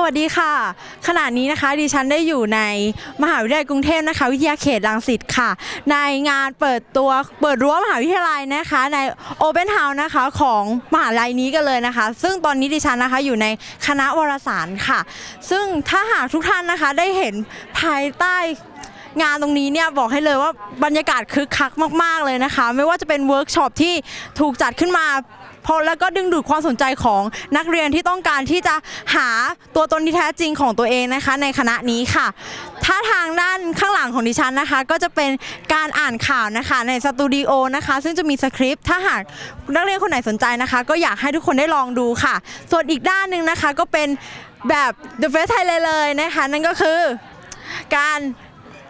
สวัสดีค่ะ ขณะนี้นะคะดิฉันได้อยู่ในมหาวิทยาลัยกรุงเทพนะคะ วิทยาเขตรังสิตค่ะ ในงานเปิดตัวเปิดรั้วมหาวิทยาลัยนะคะ ใน Open House นะคะของมหาลัยนี้กันเลยนะคะ ซึ่งตอนนี้ดิฉันนะคะอยู่ในคณะวารสารค่ะ ซึ่งถ้าหากทุกท่านนะคะได้เห็นภายใต้งานตรงนี้เนี่ยบอกให้เลยว่าบรรยากาศคึกคักมาก ๆ เลยนะคะ ไม่ว่าจะเป็นเวิร์กช็อปที่ถูกจัดขึ้นมา พอแล้วก็ดึงดูดความสนใจของนักเรียนที่ต้องการที่จะหาตัวตนที่แท้จริงของตัวเองนะคะในคณะนี้ค่ะถ้าทางด้านข้างหลังของดิฉันนะคะ ก็จะเป็นการอ่านข่าวนะคะในสตูดิโอนะคะ ซึ่งจะมีสคริปต์ถ้าหากนักเรียนคนไหนสนใจนะคะ ก็อยากให้ทุกคนได้ลองดูค่ะ ส่วนอีกด้านหนึ่งนะคะก็เป็นแบบ The Face Thailand เลยนะคะ นั่นก็คือการ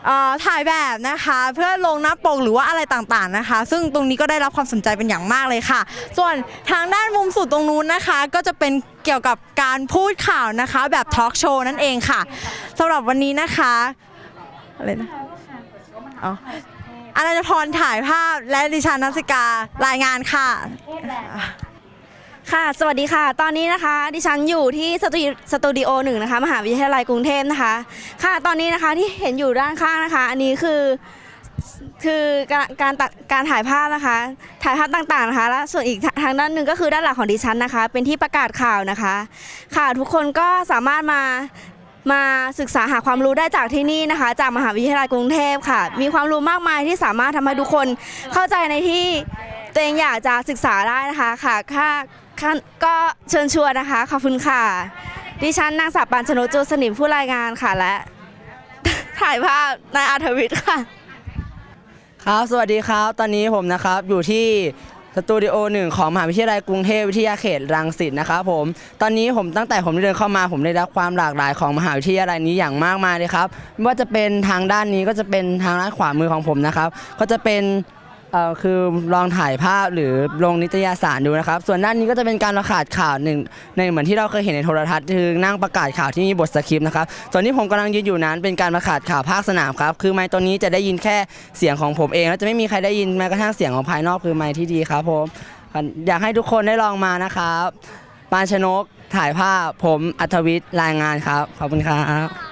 เอ่อถ่ายแบบนะคะ เพื่อลงหน้าปกหรือว่าอะไรต่างๆนะคะ ซึ่งตรงนี้ก็ได้รับความสนใจเป็นอย่างมากเลยค่ะ ส่วนทางด้านมุมสุดตรงนู้นนะคะ ก็จะเป็นเกี่ยวกับการพูดข่าวนะคะ แบบทอล์กโชว์นั่นเองค่ะสำหรับวันนี้นะคะอะไรนะอ๋ออนันตพรถ่ายภาพและดิฉันนักศิการายงานค่ะ ค่ะ สวัสดีค่ะ ตอนนี้นะคะ ดิฉันอยู่ที่สตูดิสตูดิโอหนึ่งนะคะ มหาวิทยาลัยกรุงเทพนะคะ ค่ะ ตอนนี้นะคะที่เห็นอยู่ด้านข้างนะคะ อันนี้คือคือการการตัดการถ่ายภาพนะคะ ถ่ายภาพต่างๆนะคะ แล้วส่วนอีกทางด้านหนึ่งก็คือด้านหลังของดิฉันนะคะ เป็นที่ประกาศข่าวนะคะ ค่ะ ทุกคนก็สามารถมามาศึกษาหาความรู้ได้จากที่นี่นะคะ จากมหาวิทยาลัยกรุงเทพค่ะ มีความรู้มากมายที่สามารถทำให้ทุกคนเข้าใจในที่ตัวเองอยากจะศึกษาได้นะคะค่ะค่ะ ก็เชิญชวนนะคะ ขอบคุณค่ะ ดิฉันนางสาวปัญชนกจูสนิมผู้รายงานค่ะและ ถ่ายภาพนายอาทวิทย์ค่ะ ครับ สวัสดีครับ ตอนนี้ผมนะครับ อยู่ที่สตูดิโอหนึ่งของมหาวิทยาลัยกรุงเทพวิทยาเขตรังสิตนะครับผม ตอนนี้ผมตั้งแต่ผมเดินเข้ามา ผมได้รับความหลากหลายของมหาวิทยาลัยนี้อย่างมากมายเลยครับไม่ว่าจะเป็นทางด้านนี้ก็จะเป็นทางด้านขวามือของผมนะครับ ก็จะเป็น เอ่อคือลองถ่ายภาพหรือลงนิตยสารดูนะครับ ส่วนด้านนี้ก็จะเป็นการประกาศข่าวหนึ่งในเหมือนที่เราเคยเห็นในโทรทัศน์คือนั่งประกาศข่าวที่มีบทสคริปต์นะครับส่วนที่ผมกำลังยืนอยู่นั้นเป็นการประกาศข่าวภาคสนามครับคือไมค์ตัวนี้จะได้ยินแค่เสียงของผมเอง แล้วจะไม่มีใครได้ยินแม้กระทั่งเสียงของภายนอกคือไมค์ที่ดีครับผมอยากให้ทุกคนได้ลองมานะครับปานชนกถ่ายภาพผมอัธวิทย์รายงานครับขอบคุณครับ